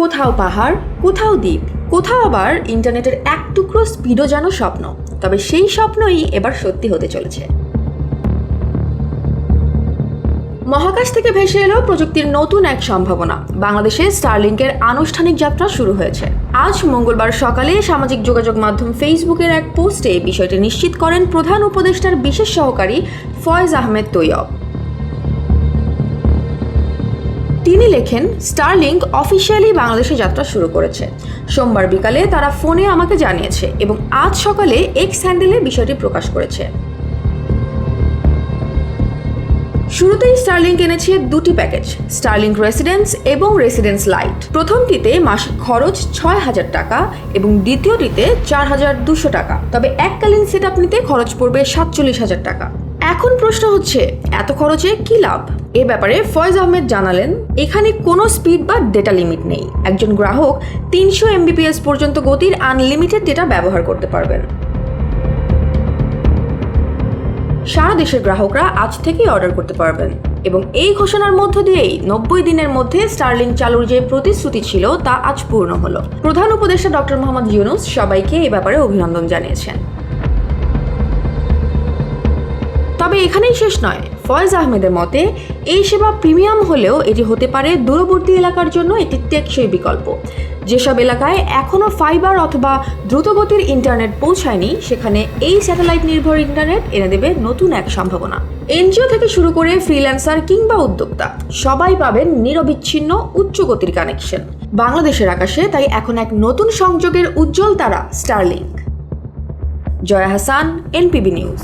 কোথাও পাহাড়, কোথাও দ্বীপ, কোথাও আবার ইন্টারনেটের এক টুকরো স্পিডও যেন স্বপ্ন, তবে সেই স্বপ্নই এবার সত্যি হতে চলেছে। মহাকাশ থেকে ভেসে এলো প্রযুক্তির নতুন এক সম্ভাবনা। বাংলাদেশে স্টারলিংকের আনুষ্ঠানিক যাত্রা শুরু হয়েছে। আজ মঙ্গলবার সকালে সামাজিক যোগাযোগ মাধ্যম ফেসবুকের এক পোস্টে বিষয়টি নিশ্চিত করেন প্রধান উপদেষ্টার বিশেষ সহকারী ফয়েজ আহমেদ তৈয়ব। তিনি লেখেন, স্টারলিংক অফিসিয়ালি বাংলাদেশে যাত্রা শুরু করেছে। সোমবার বিকালে তারা ফোনে আমাকে জানিয়েছে এবং আজ সকালে এক্স হ্যান্ডেলে বিষয়টি প্রকাশ করেছে। শুরুতেই স্টারলিংক এনেছে দুটি প্যাকেজ, স্টারলিংক রেসিডেন্স এবং রেসিডেন্স লাইট। প্রথমটিতে মাসিক খরচ ছয় হাজার টাকা এবং দ্বিতীয়টিতে চার হাজার দুশো টাকা। তবে এককালীন সেট আপ নিতে খরচ পড়বে সাতচল্লিশ হাজার টাকা। এখন প্রশ্ন হচ্ছে, এত খরচে কি লাভ? এ ব্যাপারে ফয়েজ আহমেদ জানালেন, এখানে কোনো স্পিড বা ডেটা লিমিট নেই। একজন গ্রাহক তিনশো এমবিপিএস পর্যন্ত গতির আনলিমিটেড ডেটা ব্যবহার করতে পারবেন। সারা দেশের গ্রাহকরা আজ থেকেই অর্ডার করতে পারবেন। এবং এই ঘোষণার মধ্য দিয়েই নব্বই দিনের মধ্যে স্টারলিং চালুর যে প্রতিশ্রুতি ছিল, তা আজ পূর্ণ হলো। প্রধান উপদেষ্টা ডক্টর মোহাম্মদ ইউনুস সবাইকে এ ব্যাপারে অভিনন্দন জানিয়েছেন। তবে এখানেই শেষ নয়। ফয়েজ আহমেদের মতে, এই সেবা প্রিমিয়াম হলেও এটি হতে পারে দূরবর্তী এলাকার জন্য একটি টেকসই বিকল্প। যেসব এলাকায় এখনও ফাইবার অথবা দ্রুতগতির ইন্টারনেট পৌঁছায়নি, সেখানে এই স্যাটেলাইট নির্ভর ইন্টারনেট এনে দেবে নতুন এক সম্ভাবনা। এনজিও থেকে শুরু করে ফ্রিল্যান্সার কিংবা উদ্যোক্তা, সবাই পাবেন নিরবিচ্ছিন্ন উচ্চ গতির কানেকশন। বাংলাদেশের আকাশে তাই এখন এক নতুন সংযোগের উজ্জ্বল তারা Starlink Joya Hasan, NPB news.